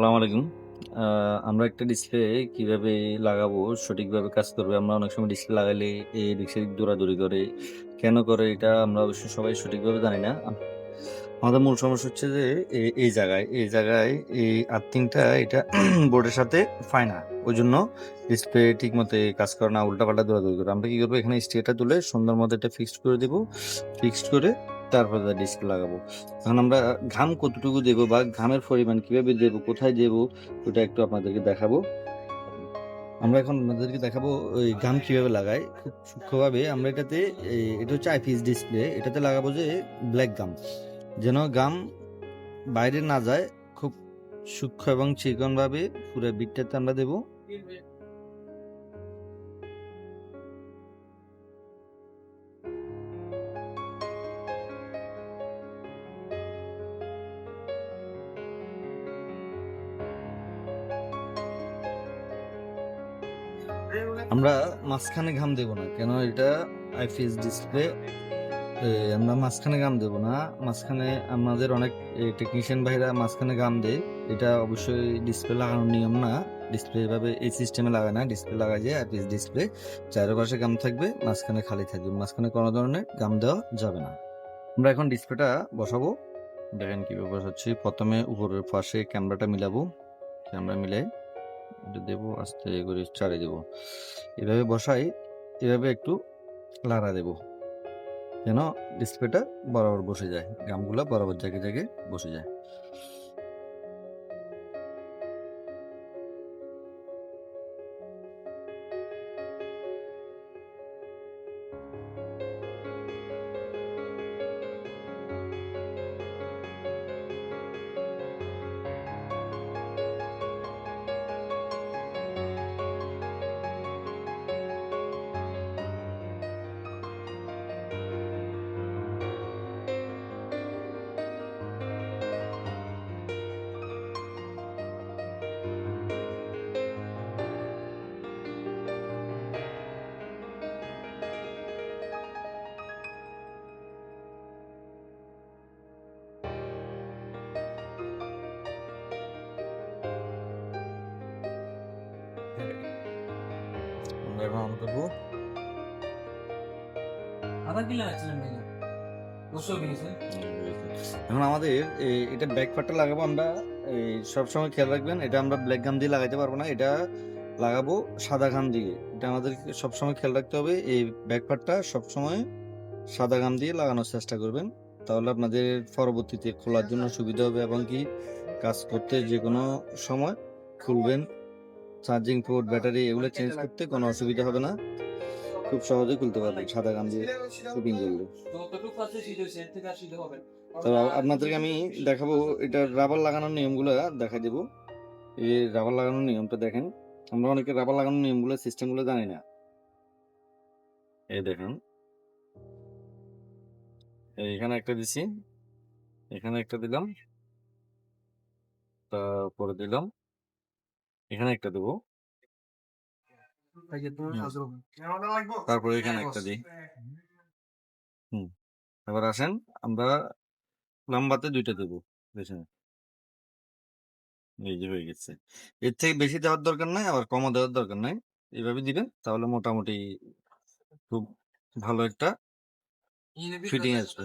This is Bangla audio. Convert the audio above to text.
সালাম আলাইকুম। আমরা একটা ডিসপ্লে কীভাবে লাগাবো, সঠিকভাবে কাজ করবে। আমরা অনেক সময় ডিসপ্লে লাগাইলে এদিক সেদিক দৌড়াদৌড়ি করে। কেন করে এটা আমরা অবশ্য সবাই সঠিকভাবে জানি না। আমাদের মূল সমস্যা হচ্ছে যে এই জায়গায়, এই জায়গায় এই আর্থিংটা এটা বোর্ডের সাথে পায় না। ওইজন্য ডিসপ্লে ঠিক মতো কাজ করে না, উল্টাপাল্টা দৌড়াদৌড়ি করে। আমরা কি করব এখানে স্টেটা তুলে সুন্দর মতো এটা ফিক্সড করে দিব। ফিক্সড করে তারপরে ডিস্ক লাগাবো। এখন আমরা ঘাম কতটুকু দেবো বা ঘামের পরিমাণ কীভাবে দেবো, কোথায় দেবো ওটা একটু আপনাদেরকে দেখাবো। আমরা এখন আপনাদেরকে দেখাবো ওই ঘাম কীভাবে লাগায়। খুব সূক্ষ্মভাবে আমরা এটাতে এটা হচ্ছে আইপিএস ডিসপ্লে। এটাতে লাগাবো যে ব্ল্যাক গাম। যেন গাম বাইরে না যায়। খুব সূক্ষ্ম এবং চিকনভাবে পুরো বিটটাতে আমরা দেবো। আমরা মাঝখানে ঘাম দেব না। কেন এটা আইপিএস ডিসপ্লে আমরা মাঝখানে ঘাম দেব না। মাঝখানে আমাদের অনেক টেকনিশিয়ান ভাইরা মাঝখানে ঘাম দেয়। এটা অবশ্যই ডিসপ্লে লাগানোর নিয়ম না। ডিসপ্লে এভাবে এই সিস্টেমে লাগায় না। ডিসপ্লে লাগায় যে আইপিএস ডিসপ্লে। চারপাশে গাম থাকবে, মাঝখানে খালি থাকবে। মাঝখানে কোনো ধরনের গাম দেওয়া যাবে না। আমরা এখন ডিসপ্লেটা বসাবো। দেখেন কীভাবে বসাচ্ছি। প্রথমে উপরের পাশে ক্যামেরাটা মিলাবো। ক্যামেরা মিলাই এটা দেবো আস্তে করে চারে দেবো। এভাবে বসাই, এভাবে একটু লাড়া দেব যেন ডিসপ্লেটা বরাবর বসে যায়। গামগুলো বরাবর জায়গায়, জায়গায় বসে যায়। অন করব। এখন আমাদের এটা ব্যাক পার্টটা লাগাবো আমরা সবসময় খেয়াল রাখবেন এটা আমরা ব্ল্যাক গাম দিয়ে লাগাইতে পারব না। এটা লাগাবো সাদা গাম দিয়ে। এটা আমাদেরকে সবসময় খেয়াল রাখতে হবে এই ব্যাক পার্টটা সবসময় সাদা গাম দিয়ে লাগানোর চেষ্টা করবেন। তাহলে আপনাদের পরবর্তীতে খোলার জন্য সুবিধা হবে এবং কি কাজ করতে যেকোনো সময় খুলবেন। চার্জিং পোর্ট, ব্যাটারি এগুলো চেঞ্জ করতে কোনো অসুবিধা হবে না। খুব সহজেই খুলতে পারবেন সাদা গাম দিয়ে ফিটিং করলে। তো আপনাদেরকে আমি দেখাবো এটা রাবার লাগানোর নিয়মগুলো দেখাই দেবো। এই রাবার লাগানোর নিয়মটা দেখেন। আমরা অনেকে রাবার লাগানোর নিয়মগুলো সিস্টেমগুলো জানি না। এই দেখেন। এইখানে একটা দিছি। এখানে একটা দিলাম। তারপরে দিলাম। এখানে একটা দেবো। তারপরে এখানে একটা দিই। হুম। এবার আসেন আমরা লম্বাতে ২ টা দেবো পেছনে। এই যে হয়ে গেছে। এর থেকে বেশি দেওয়ার দরকার নাই আবার কমও দেওয়ার দরকার নাই। এভাবে দিবেন তাহলে মোটামুটি খুব ভালো একটা ফিটিং আসবে।